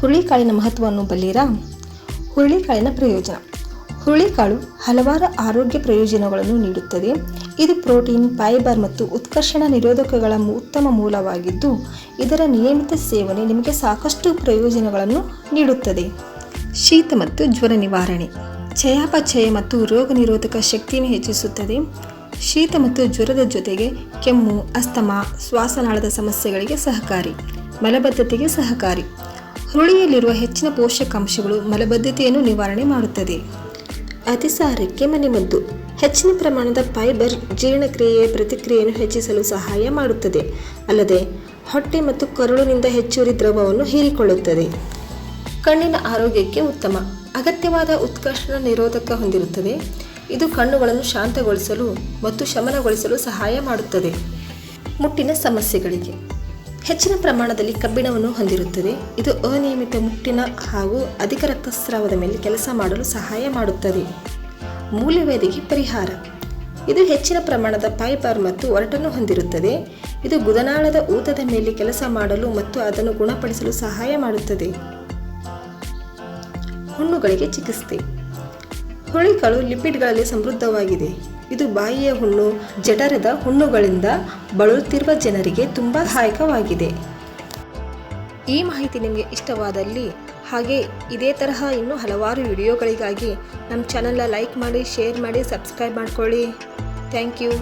ಹುರುಳಿಕಾಳಿನ ಮಹತ್ವವನ್ನು ಬಲ್ಲಿರಾ? ಹುರುಳಿಕಾಳಿನ ಪ್ರಯೋಜನ. ಹುರುಳಿಕಾಳು ಹಲವಾರು ಆರೋಗ್ಯ ಪ್ರಯೋಜನಗಳನ್ನು ನೀಡುತ್ತದೆ. ಇದು ಪ್ರೋಟೀನ್, ಫೈಬರ್ ಮತ್ತು ಉತ್ಕರ್ಷಣ ನಿರೋಧಕಗಳ ಉತ್ತಮ ಮೂಲವಾಗಿದ್ದು, ಇದರ ನಿಯಮಿತ ಸೇವನೆ ನಿಮಗೆ ಸಾಕಷ್ಟು ಪ್ರಯೋಜನಗಳನ್ನು ನೀಡುತ್ತದೆ. ಶೀತ ಮತ್ತು ಜ್ವರ ನಿವಾರಣೆ. ಚಯಾಪಚಯ ಮತ್ತು ರೋಗ ನಿರೋಧಕ ಶಕ್ತಿಯನ್ನು ಹೆಚ್ಚಿಸುತ್ತದೆ. ಶೀತ ಮತ್ತು ಜ್ವರದ ಜೊತೆಗೆ ಕೆಮ್ಮು, ಅಸ್ತಮಾ, ಶ್ವಾಸನಾಳದ ಸಮಸ್ಯೆಗಳಿಗೆ ಸಹಕಾರಿ, ಮಲಬದ್ಧತೆಗೆ ಸಹಕಾರಿ. ಹುರುಳಿಯಲ್ಲಿರುವ ಹೆಚ್ಚಿನ ಪೋಷಕಾಂಶಗಳು ಮಲಬದ್ಧತೆಯನ್ನು ನಿವಾರಣೆ ಮಾಡುತ್ತದೆ. ಅತಿಸಾರಕ್ಕೆ ಮನೆಮದ್ದು ಹೆಚ್ಚಿನ ಪ್ರಮಾಣದ ಫೈಬರ್ ಜೀರ್ಣಕ್ರಿಯೆಯ ಪ್ರತಿಕ್ರಿಯೆಯನ್ನು ಹೆಚ್ಚಿಸಲು ಸಹಾಯ ಮಾಡುತ್ತದೆ. ಅಲ್ಲದೆ, ಹೊಟ್ಟೆ ಮತ್ತು ಕರುಳಿನಿಂದ ಹೆಚ್ಚುವರಿ ದ್ರವವನ್ನು ಹೀರಿಕೊಳ್ಳುತ್ತದೆ. ಕಣ್ಣಿನ ಆರೋಗ್ಯಕ್ಕೆ ಉತ್ತಮ. ಅಗತ್ಯವಾದ ಉತ್ಕರ್ಷಣ ನಿರೋಧಕ ಹೊಂದಿರುತ್ತದೆ. ಇದು ಕಣ್ಣುಗಳನ್ನು ಶಾಂತಗೊಳಿಸಲು ಮತ್ತು ಶಮನಗೊಳಿಸಲು ಸಹಾಯ ಮಾಡುತ್ತದೆ. ಮುಟ್ಟಿನ ಸಮಸ್ಯೆಗಳಿಗೆ. ಹೆಚ್ಚಿನ ಪ್ರಮಾಣದಲ್ಲಿ ಕಬ್ಬಿಣವನ್ನು ಹೊಂದಿರುತ್ತದೆ. ಇದು ಅನಿಯಮಿತ ಮುಟ್ಟಿನ ಹಾಗೂ ಅಧಿಕ ರಕ್ತಸ್ರಾವದ ಮೇಲೆ ಕೆಲಸ ಮಾಡಲು ಸಹಾಯ ಮಾಡುತ್ತದೆ. ಮೂಲವೇದಿಗೆ ಪರಿಹಾರ. ಇದು ಹೆಚ್ಚಿನ ಪ್ರಮಾಣದ ಫೈಬರ್ ಮತ್ತು ಒರಟನ್ನು ಹೊಂದಿರುತ್ತದೆ. ಇದು ಗುದನಾಳದ ಊತದ ಮೇಲೆ ಕೆಲಸ ಮಾಡಲು ಮತ್ತು ಅದನ್ನು ಗುಣಪಡಿಸಲು ಸಹಾಯ ಮಾಡುತ್ತದೆ. ಹುಣ್ಣುಗಳಿಗೆ ಚಿಕಿತ್ಸೆ. ಹುಳಿಗಳು ಲಿಪಿಡ್ಗಳಲ್ಲಿ ಸಮೃದ್ಧವಾಗಿದೆ. ಇದು ಬಾಯಿಯ ಹುಣ್ಣು, ಜಠರದ ಹುಣ್ಣುಗಳಿಂದ ಬಳಲುತ್ತಿರುವ ಜನರಿಗೆ ತುಂಬ ಸಹಾಯಕವಾಗಿದೆ. ಈ ಮಾಹಿತಿ ನಿಮಗೆ ಇಷ್ಟವಾದಲ್ಲಿ ಹಾಗೆ ಇದೇ ತರಹ ಇನ್ನೂ ಹಲವಾರು ವಿಡಿಯೋಗಳಿಗಾಗಿ ನಮ್ಮ ಚಾನಲ್ನ ಲೈಕ್ ಮಾಡಿ, ಶೇರ್ ಮಾಡಿ, ಸಬ್ಸ್ಕ್ರೈಬ್ ಮಾಡಿಕೊಳ್ಳಿ. Thank you.